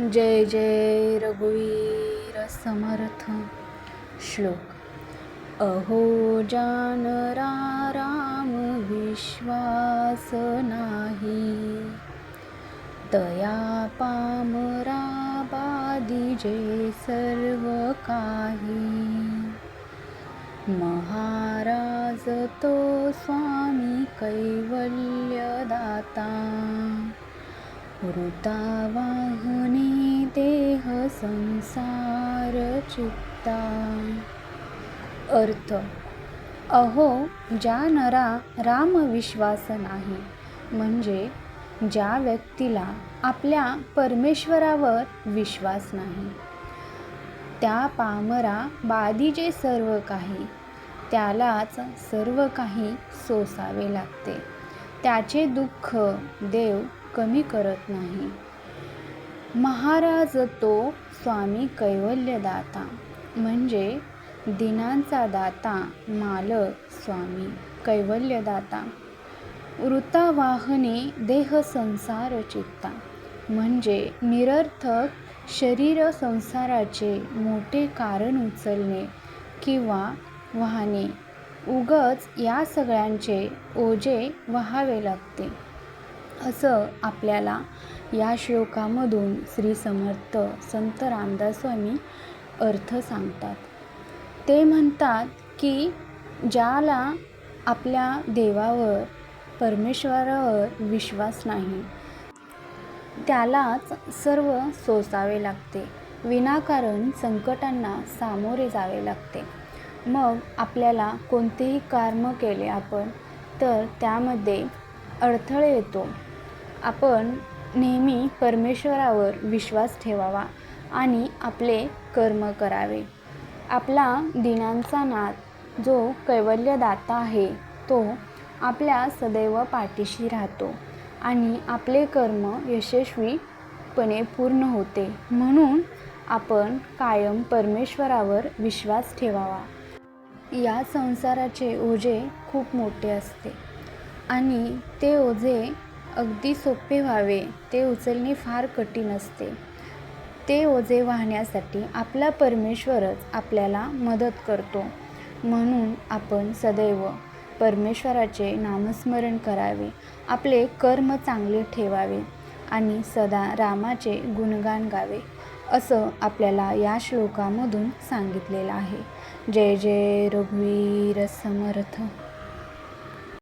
जय जय रघुवीर समर्थ श्लोक. अहो जानरा राम विश्वास नाही. तया पामरा बादिजे सर्व काही. महाराज तो स्वामी कैवल्यदाता. वृतावाहने देह संसार चित्ता। अर्थ अहो ज्या नरा राम विश्वास नाही. म्हणजे ज्या व्यक्तीला आपल्या परमेश्वरावर विश्वास नाही त्या पामरा बादीचे सर्व काही त्यालाच सर्व काही सोसावे लागते. त्याचे दुःख देव कमी करत नाही. महाराज तो स्वामी कैवल्यदाता म्हणजे दिनांचा दाता मालक स्वामी कैवल्यदाता. वृतावाहने देह संसार चित्ता म्हणजे निरर्थक शरीर संसाराचे मोठे कारण उचलणे किंवा वाहने उगच या सगळ्यांचे ओझे व्हावे लागते. असं आपल्याला या श्लोकामधून श्री समर्थ संत रामदास स्वामी अर्थ सांगतात. ते म्हणतात की ज्याला आपल्या देवावर परमेश्वरावर विश्वास नाही त्यालाच सर्व सोसावे लागते. विनाकारण संकटांना सामोरे जावे लागते. मग आपल्याला कोणतेही कर्म केले आपण तर त्यामध्ये अडथळे येतो. आपण नेहमी परमेश्वरावर विश्वास ठेवावा आणि आपले कर्म करावे. आपला दिनांचा नाथ जो कैवल्यदाता आहे तो आपल्या सदैव पाठीशी राहतो आणि आपले कर्म यशस्वीपणे पूर्ण होते. म्हणून आपण कायम परमेश्वरावर विश्वास ठेवावा. या संसाराचे ओझे खूप मोठे असते आणि ते ओझे अगदी सोपे व्हावे. ते उचलणे फार कठीण असते. ते ओझे वाहण्यासाठी आपला परमेश्वरच आपल्याला मदत करतो. म्हणून आपण सदैव परमेश्वराचे नामस्मरण करावे. आपले कर्म चांगले ठेवावे आणि सदा रामाचे गुणगान गावे असं आपल्याला या श्लोकामधून सांगितलेलं आहे. जय जय रघुवीर समर्थ.